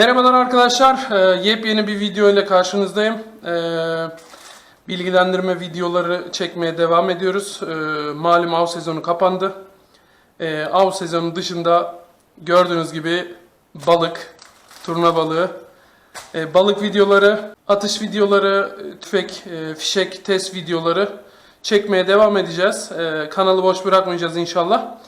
Merhabalar arkadaşlar. Ee, yepyeni bir video ile karşınızdayım. Ee, bilgilendirme videoları çekmeye devam ediyoruz. Ee, malum av sezonu kapandı. Ee, av sezonu dışında gördüğünüz gibi balık, turna balığı, e, balık videoları, atış videoları, tüfek, e, fişek test videoları çekmeye devam edeceğiz. Ee, kanalı boş bırakmayacağız inşallah.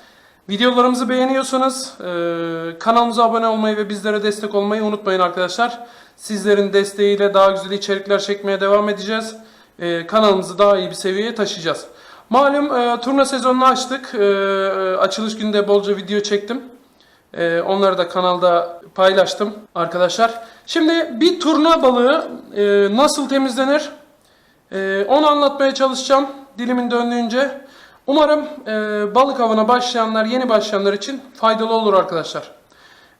Videolarımızı beğeniyorsanız e, kanalımıza abone olmayı ve bizlere destek olmayı unutmayın arkadaşlar. Sizlerin desteğiyle daha güzel içerikler çekmeye devam edeceğiz. E, kanalımızı daha iyi bir seviyeye taşıyacağız. Malum e, turna sezonunu açtık. Açılış günde bolca video çektim. Onları da kanalda paylaştım arkadaşlar. Şimdi bir turna balığı nasıl temizlenir? Onu anlatmaya çalışacağım dilimin döndüğünce. Umarım e, balık avına başlayanlar, yeni başlayanlar için faydalı olur arkadaşlar.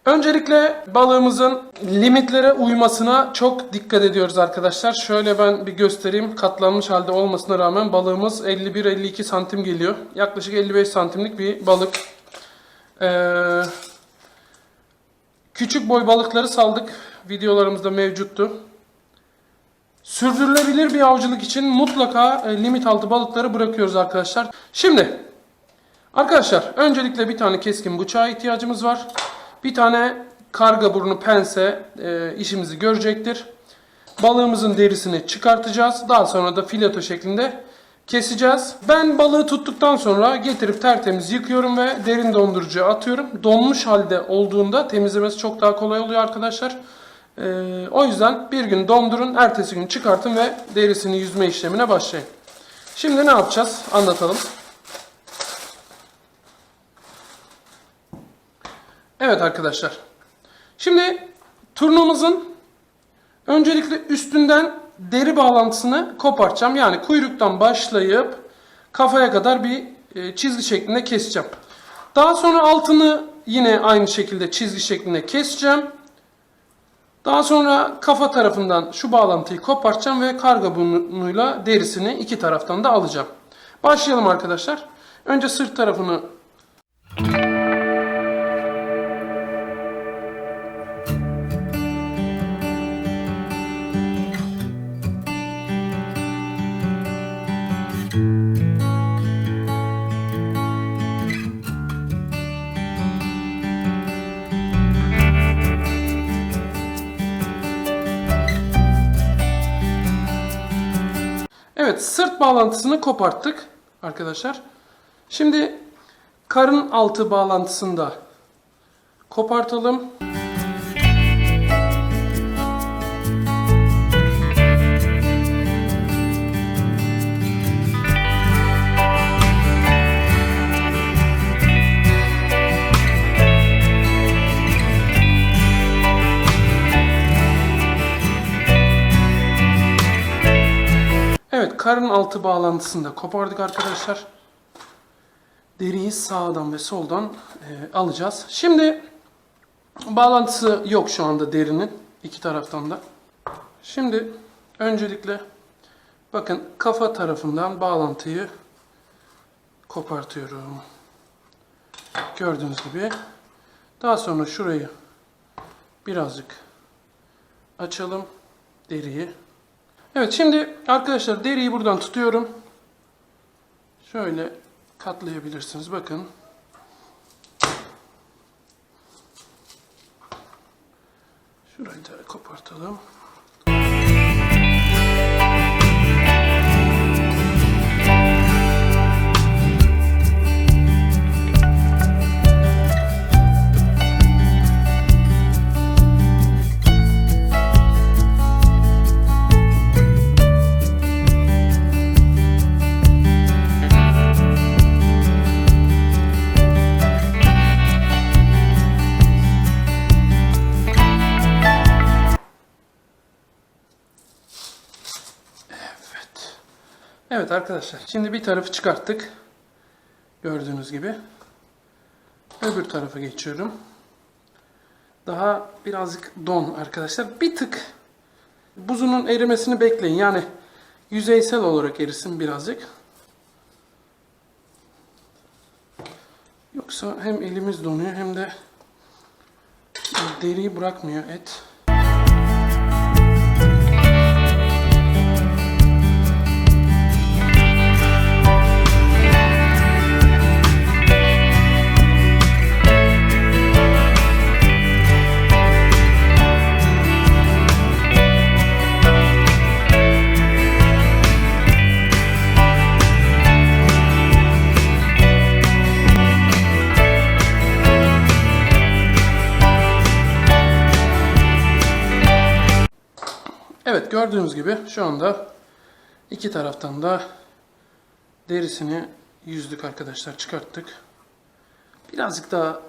Öncelikle balığımızın limitlere uymasına çok dikkat ediyoruz arkadaşlar. Şöyle ben bir göstereyim. Katlanmış halde olmasına rağmen balığımız 51-52 santim geliyor. Yaklaşık 55 santimlik bir balık. Ee, küçük boy balıkları saldık. Videolarımızda mevcuttu. Sürdürülebilir bir avcılık için mutlaka e, limit altı balıkları bırakıyoruz arkadaşlar. Şimdi arkadaşlar öncelikle bir tane keskin bıçağa ihtiyacımız var. Bir tane karga burnu pense e, işimizi görecektir. Balığımızın derisini çıkartacağız. Daha sonra da fileto şeklinde keseceğiz. Ben balığı tuttuktan sonra getirip tertemiz yıkıyorum ve derin dondurucuya atıyorum. Donmuş halde olduğunda temizlemesi çok daha kolay oluyor arkadaşlar. Ee, o yüzden bir gün dondurun, ertesi gün çıkartın ve derisini yüzme işlemine başlayın. Şimdi ne yapacağız? Anlatalım. Evet arkadaşlar. Şimdi turnamızın öncelikle üstünden deri bağlantısını kopartacağım. Yani kuyruktan başlayıp kafaya kadar bir e, çizgi şeklinde keseceğim. Daha sonra altını yine aynı şekilde çizgi şeklinde keseceğim. Daha sonra kafa tarafından şu bağlantıyı kopartacağım ve karga burnuyla derisini iki taraftan da alacağım. Başlayalım arkadaşlar. Önce sırt tarafını Evet sırt bağlantısını koparttık arkadaşlar. Şimdi karın altı bağlantısını da kopartalım. Evet karın altı bağlantısını da kopardık arkadaşlar. Deriyi sağdan ve soldan e, alacağız. Şimdi bağlantısı yok şu anda derinin iki taraftan da. Şimdi öncelikle bakın kafa tarafından bağlantıyı kopartıyorum. Gördüğünüz gibi. Daha sonra şurayı birazcık açalım deriyi. Evet şimdi arkadaşlar deriyi buradan tutuyorum. Şöyle katlayabilirsiniz. Bakın. Şurayı da kopartalım. Evet arkadaşlar. Şimdi bir tarafı çıkarttık. Gördüğünüz gibi. Öbür tarafa geçiyorum. Daha birazcık don arkadaşlar. Bir tık buzunun erimesini bekleyin. Yani yüzeysel olarak erisin birazcık. Yoksa hem elimiz donuyor hem de Deriyi bırakmıyor et. Evet gördüğünüz gibi şu anda iki taraftan da derisini yüzdük arkadaşlar çıkarttık. Birazcık daha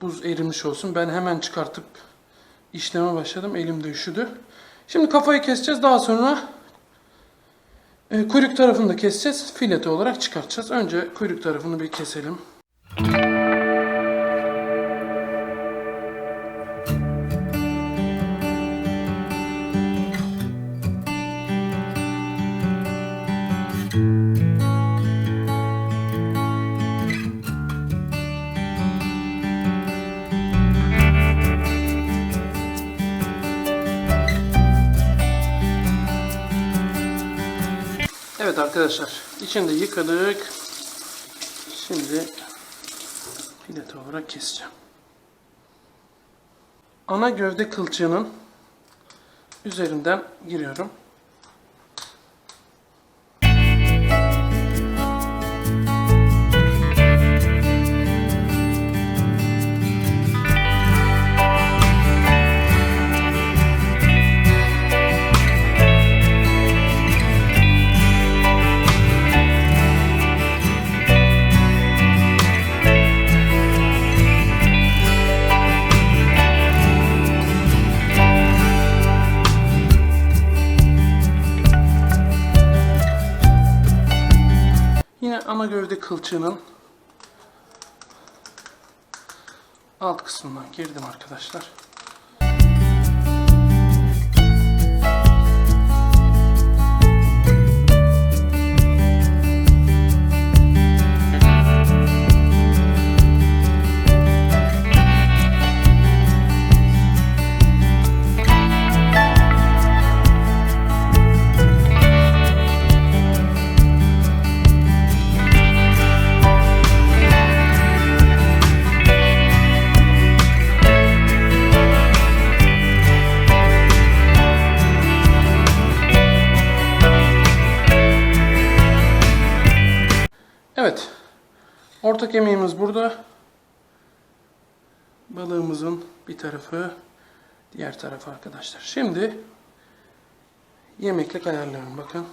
buz erimiş olsun. Ben hemen çıkartıp işleme başladım. Elim de üşüdü. Şimdi kafayı keseceğiz. Daha sonra e, kuyruk tarafını da keseceğiz. Filete olarak çıkartacağız. Önce kuyruk tarafını bir keselim. Evet arkadaşlar, içini de yıkadık. Şimdi filete olarak keseceğim. Ana gövde kılçığının üzerinden giriyorum. Ana gövde kılçığının alt kısmından girdim arkadaşlar. Orta kemiğimiz burada. Balığımızın bir tarafı, diğer tarafı arkadaşlar. Şimdi yemeklik ayarlıyorum bakın.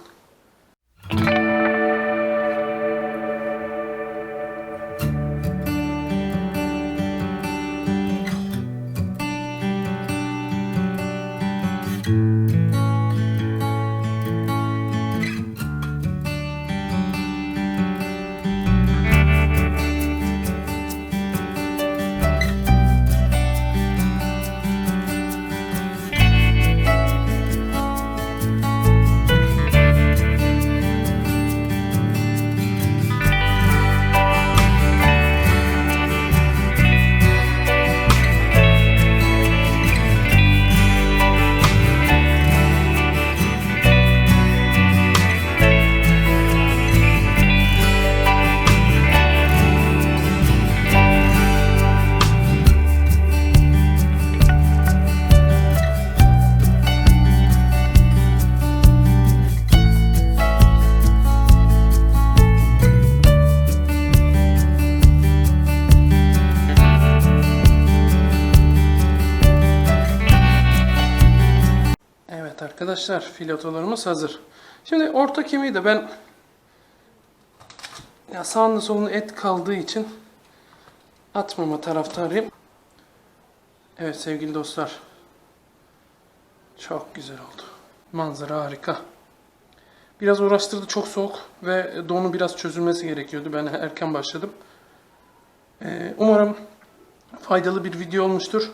Evet arkadaşlar filotolarımız hazır. Şimdi orta kemiği de ben ya sağında solunda et kaldığı için atmama taraftarıyım. Evet sevgili dostlar. Çok güzel oldu. Manzara harika. Biraz uğraştırdı çok soğuk ve donu biraz çözülmesi gerekiyordu. Ben erken başladım. Ee, umarım faydalı bir video olmuştur.